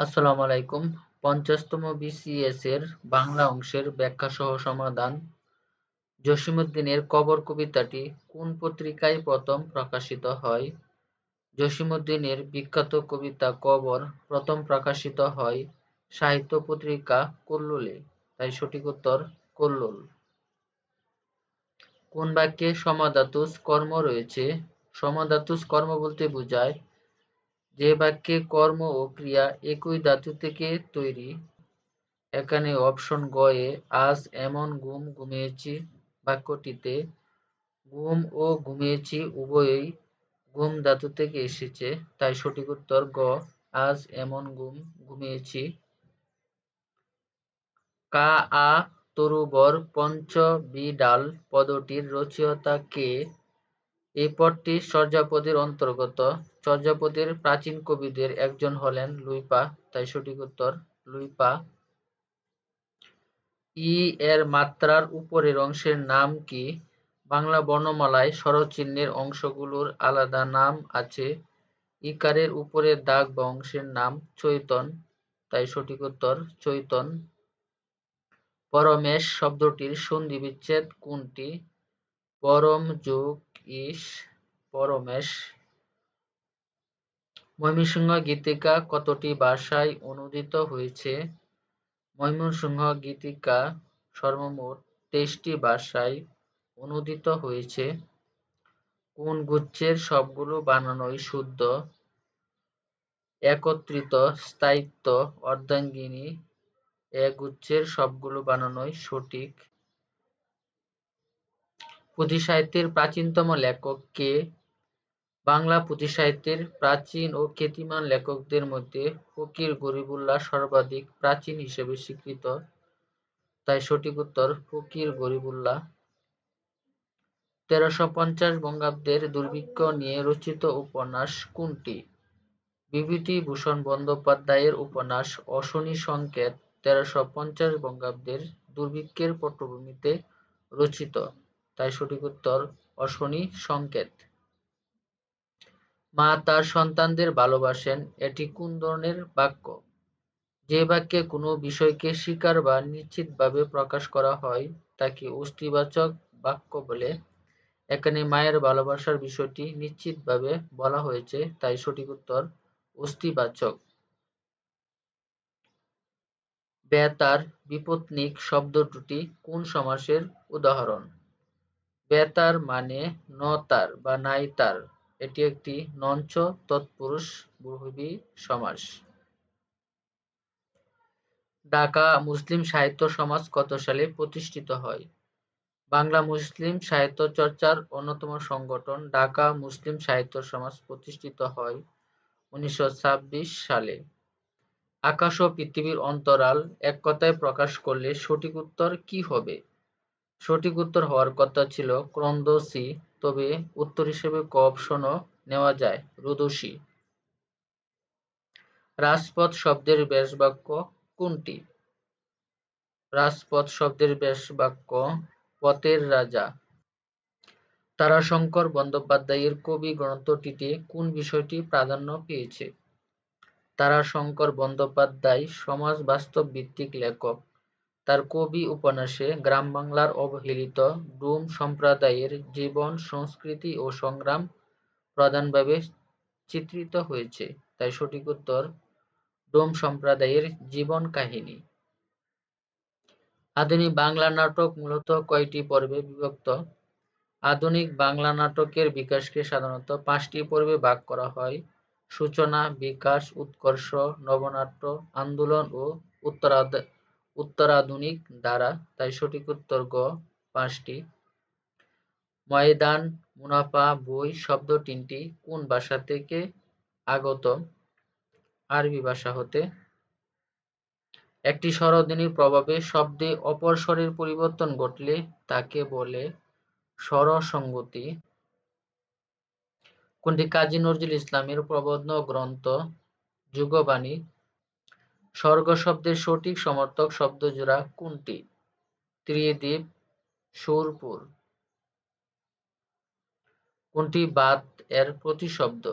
আসসালামু আলাইকুম। পঞ্চাশতম বিসিএস এর বাংলা অংশের ব্যাখ্যা সহ সমাধান। জসিমউদ্দিনের কবর কবিতাটি কোন পত্রিকায় প্রথম প্রকাশিত হয়? জসিমউদ্দিনের বিখ্যাত কবিতা কবর প্রথম প্রকাশিত হয় সাহিত্য পত্রিকা কল্লোলে। তাই সঠিক উত্তর কল্লোল। কোন বাক্যে সমাধাতুস কর্ম রয়েছে? সমাধাতুস কর্ম বলতে বোঝায় যে বাক্যে কর্ম ও ক্রিয়া একই ধাতু থেকে তৈরি, এখানে অপশন গ এ, আজ এমন ঘুম ঘুমিয়েছি বাক্যটিতে ঘুম ও ঘুমিয়েছি উভয়ই ঘুম ধাতু থেকে এসেছে, তাই সঠিক উত্তর গ, আজ এমন ঘুম ঘুমিয়েছি। কা আ তরুবর পঞ্চ বিডাল পদটির রচয়িতা কে? এই পদটি চর্যাপদের অন্তর্গত। চর্যাপদের প্রাচীন কবিদের একজন হলেন লুইপা, তাই সঠিক উত্তর লুইপা। ই এর মাত্রার উপরের অংশের নাম কি? বাংলা বর্ণমালায় স্বরচিহ্নের অংশগুলোর আলাদা নাম আছে। ইকারের উপরের দাগ বা অংশের নাম চৈতন, তাই সঠিক উত্তর চৈতন। পরমেশ শব্দটির সন্ধি বিচ্ছেদ কোনটি? পরম যোগ ইস পরমেশ ময়মনসিংহ গীতিকা কতটি ভাষায় অনুদিত হয়েছে? ময়মনসিংহ গীতিকা সর্বমোট তেইশটি ভাষায় অনুদিত হয়েছে। কোন গুচ্ছের সবগুলো বানানোই শুদ্ধ? একত্রিত, স্থায়িত্ব, অর্ধাঙ্গিনী এক গুচ্ছের সবগুলো বানানোই সঠিক। পুঁথি সাহিত্যের প্রাচীনতম লেখক কে? বাংলা পুঁথি সাহিত্যের প্রাচীন ও খ্যাতিমান লেখকদের মধ্যে ফকির গরিবুল্লাহ সর্বাধিক প্রাচীন হিসেবে স্বীকৃত। তাই সঠিক উত্তর, ফকির গরিবুল্লাহ। তেরোশো পঞ্চাশ বঙ্গাব্দের দুর্ভিক্ষ নিয়ে রচিত উপন্যাস কোনটি? বিভূতি ভূষণ বন্দ্যোপাধ্যায়ের উপন্যাস অশনি সংকেত তেরোশো পঞ্চাশ বঙ্গাব্দের দুর্ভিক্ষের পটভূমিতে রচিত। তাই সঠিক উত্তর অশনি সংকেত। মা তার সন্তানদের ভালোবাসেন, এটি কোন ধরনের বাক্য? যে বাক্যে কোনো বিষয়কে স্বীকার বা নিশ্চিতভাবে প্রকাশ করা হয়, তাকে অস্থিবাচক বাক্য বলে। এখানে মায়ের ভালোবাসার বিষয়টি নিশ্চিতভাবে বলা হয়েছে, তাই সঠিক উত্তর অস্থিবাচক বেতার বিপত্নিক শব্দ দুটি কোন সমাসের উদাহরণ? বেতার মানে নতার বা নাইতার। এটি একটি নঞ্চ তৎপুরুষ বহুবী সমাস। ঢাকা মুসলিম সাহিত্য সমাজ কত সালে প্রতিষ্ঠিত হয়? বাংলা মুসলিম সাহিত্য চর্চার অন্যতম সংগঠন ঢাকা মুসলিম সাহিত্য সমাজ প্রতিষ্ঠিত হয় উনিশশো ছাব্বিশ সালে। আকাশ ও পৃথিবীর অন্তরাল এক কথায় প্রকাশ করলে সঠিক উত্তর কি হবে? সঠিক উত্তর হওয়ার কথা ছিল ক্রন্দসি, তবে উত্তর হিসেবে ক অপশনও নেওয়া যায়, রুদসী। রাজপথ শব্দের ব্যাস বাক্য কোনটি? রাজপথ শব্দের ব্যাস বাক্য পথের রাজা। তারাশঙ্কর বন্দ্যোপাধ্যায়ের কবি গ্রন্থটিতে কোন বিষয়টি প্রাধান্য পেয়েছে? তারাশঙ্কর বন্দ্যোপাধ্যায় সমাজ বাস্তব ভিত্তিক লেখক। তার কবি উপন্যাসে গ্রাম বাংলার অবহেলিত ডুম সম্প্রদায়ের জীবন, সংস্কৃতি ও সংগ্রাম প্রধানভাবে চিত্রিত হয়েছে। তাই সঠিক উত্তর, ডোম সম্প্রদায়ের জীবন কাহিনী। আধুনিক বাংলা নাটক মূলত কয়টি পর্বে বিভক্ত? আধুনিক বাংলা নাটকের বিকাশকে সাধারণত পাঁচটি পর্বে ভাগ করা হয়। সূচনা, বিকাশ, উৎকর্ষ, নবনাট্য, আন্দোলন ও উত্তরাধুনিক ধারা তাই সঠিক উত্তর গ, পাঁচটি। ময়দান, মুনাফা, বই, শব্দ তিনটি, কোন ভাষা থেকে আগত? আরবি ভাষা হতে। একটি স্বরধ্বনির প্রভাবে শব্দে অপর স্বরের পরিবর্তন ঘটলে তাকে বলে স্বরসঙ্গতি। কোনটি কাজী নজরুল ইসলামের প্রবন্ধ, গ্রন্থ, যুগবাণী স্বর্গ শব্দের সঠিক সমর্থক শব্দজোড়া কোনটি? ত্রিদ্বীপ সুরপুর। কোনটি বাত এর প্রতিশব্দ?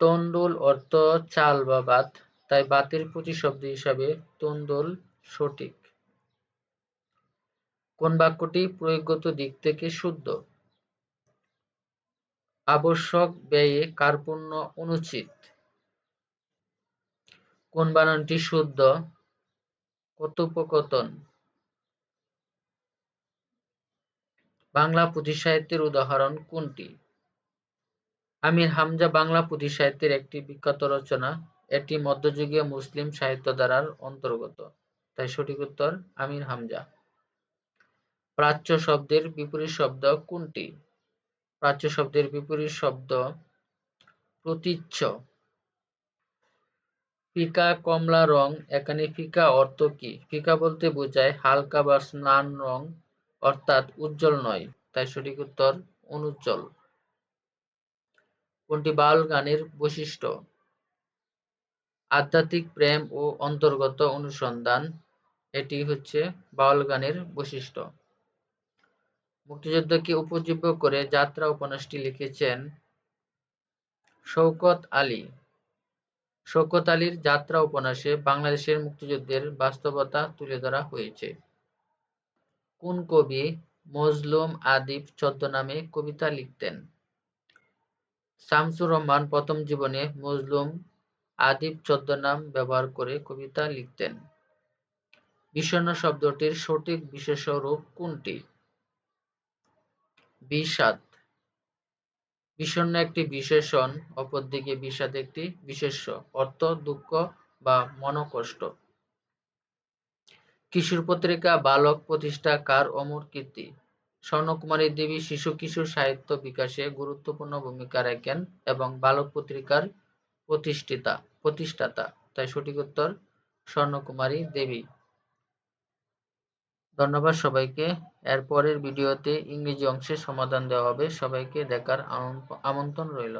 টন্ডুল অর্থ চাল বা ভাত তাই বাতের প্রতিশব্দ হিসাবে তন্দুল সঠিক। কোন বাক্যটি প্রয়োগগত দিক থেকে শুদ্ধ? আবশ্যক ব্যয়ে কার্পণ্য অনুচিত। কোন বানানটি শুদ্ধ? কথোপকথন। বাংলা পুঁথি সাহিত্যের উদাহরণ কোনটি? আমির হামজা বাংলা পুঁথি সাহিত্যের একটি বিখ্যাত রচনা। এটি মধ্যযুগীয় মুসলিম সাহিত্য ধারার অন্তর্গত। তাই সঠিক উত্তর, আমির হামজা। প্রাচ্য শব্দের বিপরীত শব্দ কোনটি? প্রাচ্য শব্দের বিপরীত শব্দ প্রতীচ্য। ফিকা, কমলা রং, এখানে ফিকা অর্থ কি? ফিকা বলতে বোঝায় হালকা বা স্নান রং, অর্থাৎ উজ্জ্বল নয়, তাই সঠিক উত্তর অনুজ্জ্বল। কোনটি বাউল গানের বৈশিষ্ট্য? আধ্যাত্মিক প্রেম ও অন্তর্গত অনুসন্ধান, এটি হচ্ছে বাউল গানের বৈশিষ্ট্য। মুক্তিযুদ্ধকে উপজীব্য করে যাত্রা উপন্যাসটি লিখেছেন শওকত আলী। শওকত আলীর যাত্রা উপন্যাসে বাংলাদেশের মুক্তিযুদ্ধের বাস্তবতা তুলে ধরা হয়েছে। কোন কবি মজলুম আদিব ছদ্মনামে কবিতা লিখতেন? শামসুর রহমান প্রথম জীবনে মজলুম আদিব ছদ্মনাম ব্যবহার করে কবিতা লিখতেন। বিষণ্ণ শব্দটির সঠিক বিশেষ্য রূপ কোনটি বিষাদ বিষণ্ণ একটি বিশেষণ, অপরদিকে বিষাদ একটি বিশেষ্য, অর্থ, দুঃখ বা মনকষ্ট। কিশোর পত্রিকা বালক, প্রতিষ্ঠা, কার, অমর, কীর্তি। স্বর্ণকুমারী দেবী শিশু কিশোর সাহিত্য বিকাশে গুরুত্বপূর্ণ ভূমিকা রাখেন এবং বালক পত্রিকার প্রতিষ্ঠিতা, প্রতিষ্ঠাতা। তাই সঠিক উত্তর, স্বর্ণকুমারী দেবী। ধন্যবাদ সবাইকে। এরপরের ভিডিওতে ইংরেজি অংশের সমাধান দেওয়া হবে। সবাইকে দেখার আমন্ত্রণ রইল।